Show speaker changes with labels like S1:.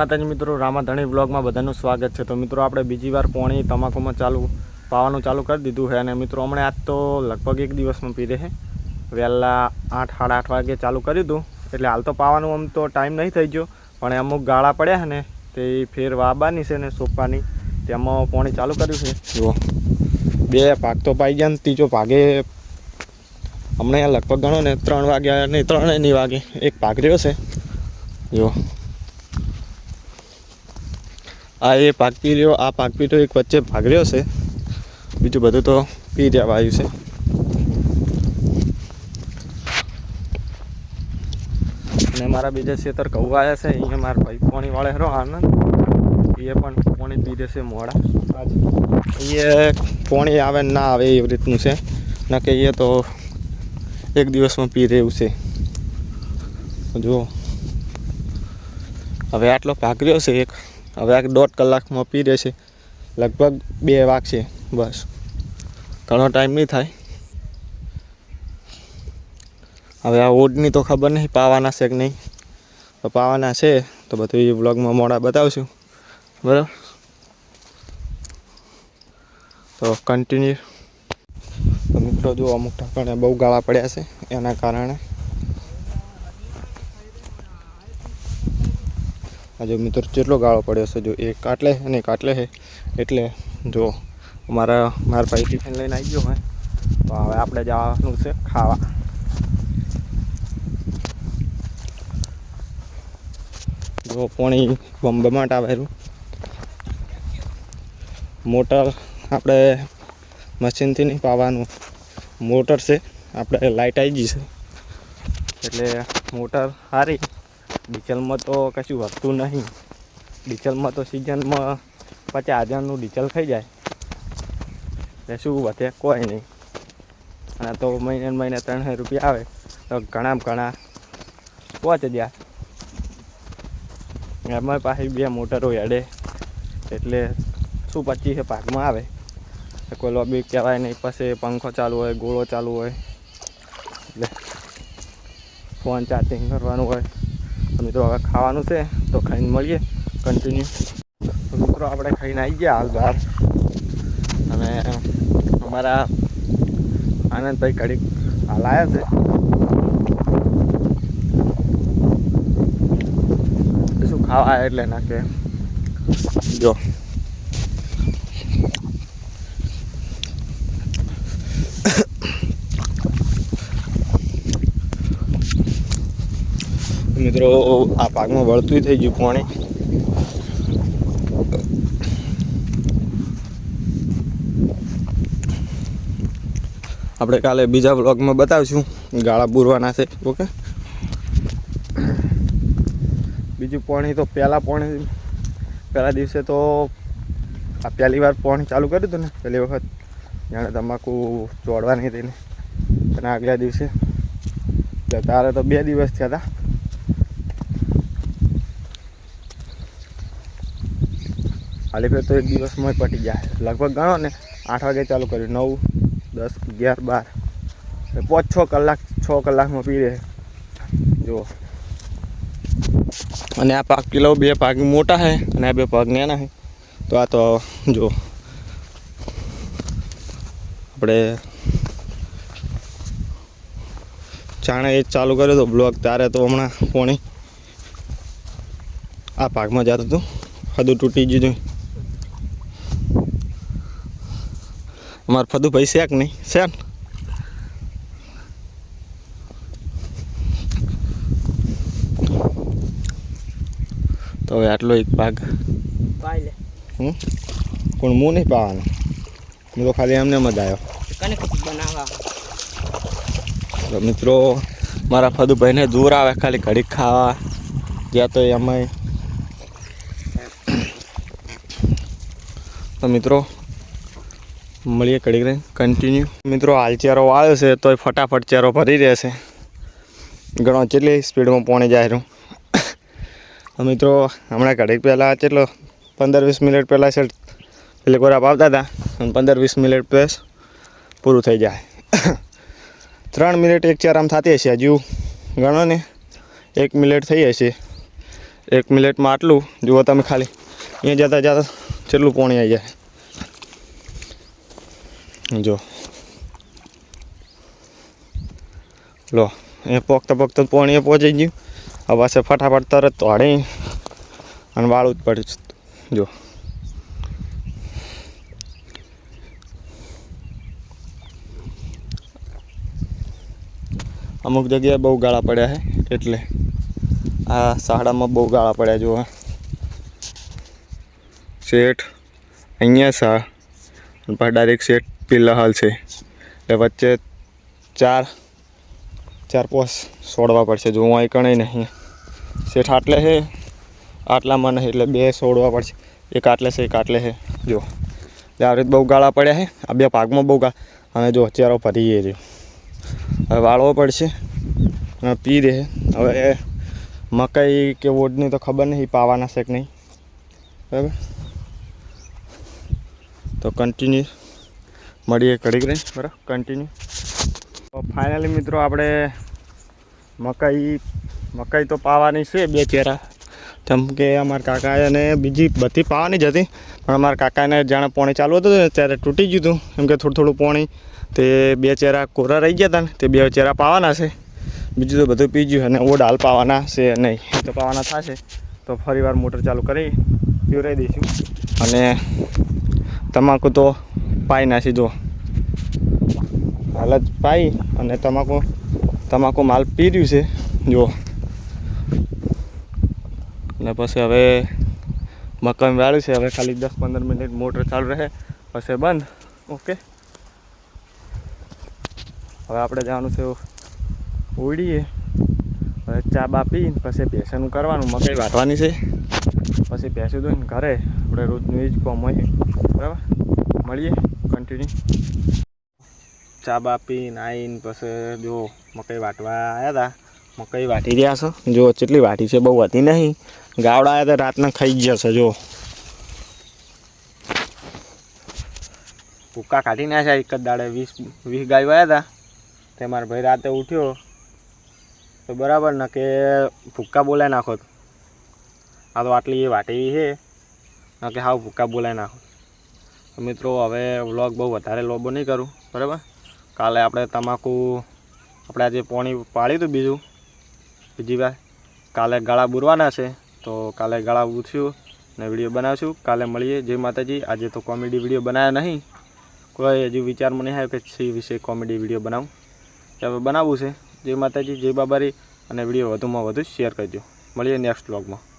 S1: માતાજી મિત્રો રામાધણી બ્લોગમાં બધાનું સ્વાગત છે. તો મિત્રો, આપણે બીજી વાર પોણી તમાકુમાં ચાલુ, પાવાનું ચાલુ કરી દીધું છે અને મિત્રો, હમણાં આજ તો લગભગ એક દિવસમાં પીરે છે. વહેલા આઠ, સાડા આઠ વાગે ચાલુ કર્યું હતું એટલે હાલ તો પાવાનું આમ તો ટાઈમ નહીં થઈ ગયો, પણ અમુક ગાળા પડ્યા છે ને, તે ફેર વાબાની છે ને, સોપાની, તેમાં પોણી ચાલુ કર્યું છે. જુઓ, બે પાક તો પાઈ ગયા ને, ત્રીજો ભાગે હમણાં લગભગ ગણો ને, ત્રણ વાગ્યા નહીં ત્રણ નહીં વાગે એક ભાગ રહ્યો છે. જો આ એ પાક પી રહ્યો આ પાક પીટો એક વચ્ચે ભાગ રહ્યો છે. બીજું બધું તો પી રહ્યા આવ્યું છે. અને મારા બીજા ખેતર આવ્યા છે. અહીંયા મારા ભાઈ પોણી વાળે હરો, આનંદ. એ પણ પોણી પી દેશે મોડા. એ પોણી આવે ના આવે એવી રીતનું છે. ન કે એ તો એક દિવસમાં પી રહ્યું છે. જુઓ. હવે આટલો પાક રહ્યો છે એક. હવે આ દોઢ કલાકમાં પી રહેશે લગભગ બે વાગશે બસ. ઘણો ટાઈમ નહીં થાય. હવે આ ઓડની તો ખબર નહીં, પાવાના છે કે નહીં? તો પાવાના છે, તો બધું એ બ્લોગમાં મોડા બતાવશું. બરાબર? તો કન્ટિન્યુ મિત્રો જો અમુક ઠાકણે બહુ ગાળા પડ્યા છે, એના કારણે. આજે મિત્રો જેટલો ગાળો પડ્યો છે, જો એક કાટલે અને એક કાટલે છે. એટલે જો મારા મારા ભાઈ ટિફિન લઈને આવી ગયો મેં તો હવે આપણે જવાનું છે ખાવા. જો પોણી બમબમાટ આવેલું. મોટર આપણે મશીનથી નહીં પાવાનું. મોટર છે, આપણે લાઇટ આવી ગઈ છે. એટલે મોટર સારી ડીઝલમાં તો કશું વધતું નહીં. ડીઝલમાં તો સિઝનમાં પચાસ હજારનું ડીઝલ થઈ જાય. એટલે શું વધે કોઈ નહીં. અને તો મહિને મહિને મહિને ત્રણસો રૂપિયા આવે. તો ઘણા ઘણા પાંચ હજાર. એમાં પાછી બે મોટરો હેડે. એટલે શું પચીસ પાકમાં આવે. કોઈ લોબી કહેવાય નહીં. પછી પંખો ચાલુ હોય, ગોળો ચાલુ હોય. એટલે ફોન ચાર્જિંગ કરવાનું હોય. તો મિત્રો હવે ખાવાનું છે તો ખાઈને મળીએ. કન્ટિન્યુ તો મિત્રો આપણે ખાઈને આવી ગયા હાલ બહાર. અને અમારા આનંદભાઈ ઘડીક હાલ આવ્યા છે. શું ખાવા એટલે ના કે. જો. મિત્રો, આ પાકમાં વળતું થઈ ગયું પાણી. આપણે કાલે બીજા બ્લોગમાં બતાવશું. ગાળા પૂરવાના છે, ઓકે? બીજું પાણી તો પહેલાં પાણી, પહેલા દિવસે તો આ પહેલી વાર પાણી ચાલુ કર્યું હતું ને, પહેલી વખત. જાણે તમાકુ ચોડવાની હતી ને અને આગલા દિવસે ત્યારે તો બે દિવસ થયા હતા. હાલી ફેર તો એક દિવસમાં પટી જાય. લગભગ ગણો ને, આઠ વાગે ચાલુ કર્યું. નવ, દસ, અગિયાર, બાર. પાંચ, છ કલાક, છ કલાકમાં પી રહે જુઓ. અને આ પાક કિલો બે પાક મોટા છે અને આ બે પાક નાના છે. તો આ તો જો આપણે જાણે એ ચાલુ કર્યો હતો બ્લોક ત્યારે તો હમણાં પોણી આ પાકમાં જતું હતું. હદું તૂટી ગયું અમારે ફદુ ભાઈ શેક નહીં? શેક તો હવે આટલો એક ભાગ. હમ? પણ હું નહીં પાવાનો. હું તો ખાલી એમને જ આવ્યો તો મિત્રો મારા ફદુભાઈને દૂર આવે ખાલી ઘડીક ખાવા. ગયા તો એમાં તો મિત્રો મળીએ ઘડીક રહે કન્ટિન્યુ મિત્રો, હાલ ચેરો વાળ્યો છે, તોય ફટાફટ ચેરો ભરી રહેશે. ઘણો કેટલી સ્પીડમાં પોણી જાય રહ્યું મિત્રો, હમણાં ઘડીક પહેલાં કેટલો? પંદર વીસ મિનિટ પહેલાં છે, એટલે કોરાપ આવતા હતા. અને પંદર વીસ મિનિટ પ્લસ પૂરું થઈ જાય. ત્રણ મિનિટ એક ચાર આમ થતી હશે હજુ. ગણો ને. એક મિનિટ થઈ હશે. એક મિનિટમાં આટલું. જુઓ તમે ખાલી. અહીંયા જતાં જતાં કેટલું પોણી આવી જાય. જો. લો, એ પોકતા પોકતા પોણી એ પહોંચી ગયું. હવે પાસે ફટાફટ તરત તોડી અને વાળું જ પડ્યું જો. અમુક જગ્યાએ બહુ ગાળા પડ્યા છે, એટલે આ શાળામાં બહુ ગાળા પડ્યા, જો. શેઠ, અહીંયા સા પછી ડાયરેક્ટ શેઠ પેલા હાલ છે. એટલે વચ્ચે ચાર ચાર પોસ છોડવા પડશે. જો હું અહીં કણે નહીં શેઠ આટલે છે? આટલામાં નહીં, એટલે બે છોડવા પડશે. એક આટલે છે, એક આટલે છે. જો. એટલે આવી રીતે બહુ ગાળા પડ્યા છે. આ બે ભાગમાં બહુ ગા અને જો ચેરો ફરી ગઈ રહ્યો હવે વાળવો પડશે. અને પી દે હવે મકાઈ કે વોડની તો ખબર નહીં પાવાના છે કે નહીં. બરાબર? તો કન્ટિન્યુ મળીએ કડીક રહી બરાબર? કન્ટિન્યુ ફાઇનલી મિત્રો આપણે મકાઈ મકાઈ તો પાવાની છે બે ચેરા. જેમ કે અમારા કાકાએ અને બીજી બધી પાવાની જ હતી. પણ અમારા કાકાને જાણે પોણી ચાલુ હતું ને, ત્યારે તૂટી ગયું હતું. એમ કે થોડું થોડું પોણી તે બે ચેરા કોરા રહી ગયા હતા ને, તે બે ચેરા પાવાના છે. બીજું તો બધું પી ગયું અને ઓડ હાલ પાવાના છે નહીં તો પાવાના થશે. તો ફરીવાર મોટર ચાલુ કરી, પીવરાઈ દઈશું. અને તમાકુ તો પાઈ નાખી, જો. હાલત પાઈ અને તમાકુ તમાકુ માલ પી રહ્યું છે જો અને પછી હવે મકાન વાળ્યું છે, હવે ખાલી દસ પંદર મિનિટ મોટર ચાલુ રહે, પછી બંધ. ઓકે. હવે આપણે જવાનું છે, ઉડીએ. હવે ચા બા પીને પછી ભેંસનું કરવાનું, મકાઈ વાટવાની છે. પછી ભેંસું દોઈને ઘરે, આપણે રોજનું એ જ કોમ હોય. બરાબર? મળીએ. કન્ટિન્યુ ચા બા નાઈન, પછી જો મકાઈ વાટવા આવ્યા હતા મકાઈ વાટી રહ્યા છો. જો કેટલી વાટી છે, બહુ હતી નહીં. ગાવડા આવ્યા હતા રાતના ખાઈ જ જશે, જો. ભૂકા કાઢી નાખ્યા, એક જ દાડે વીસ વીસ ગાયો આવ્યા હતા તે મારા ભાઈ રાતે ઉઠ્યો. તો બરાબર ને કે ભૂક્કા બોલાવી નાખો. આ તો આટલી વાટી છે. કે હાવ ભૂક્કા બોલાવી નાખો. મિત્રો, હવે વ્લોગ બહુ વધારે લોબો નહીં કરું, બરાબર? કાલે આપણે તમાકુ, આપણે આજે પોણી પાડ્યું હતું બીજું બીજી વાર કાલે ગાળા બુરવાના છે, તો કાલે ગાળા બૂથ્યું ને વીડિયો બનાવશું. કાલે મળીએ. જય માતાજી. આજે તો કોમેડી વીડિયો બનાવ્યા નહીં. કોઈ હજુ વિચારમાં નહીં આવ્યો કે સી વિશે કોમેડી વીડિયો બનાવું. હવે બનાવવું છે. જય માતાજી, જય બાબારી. અને વીડિયો વધુમાં વધુ શેર કરજો. મળીએ નેક્સ્ટ વ્લોગમાં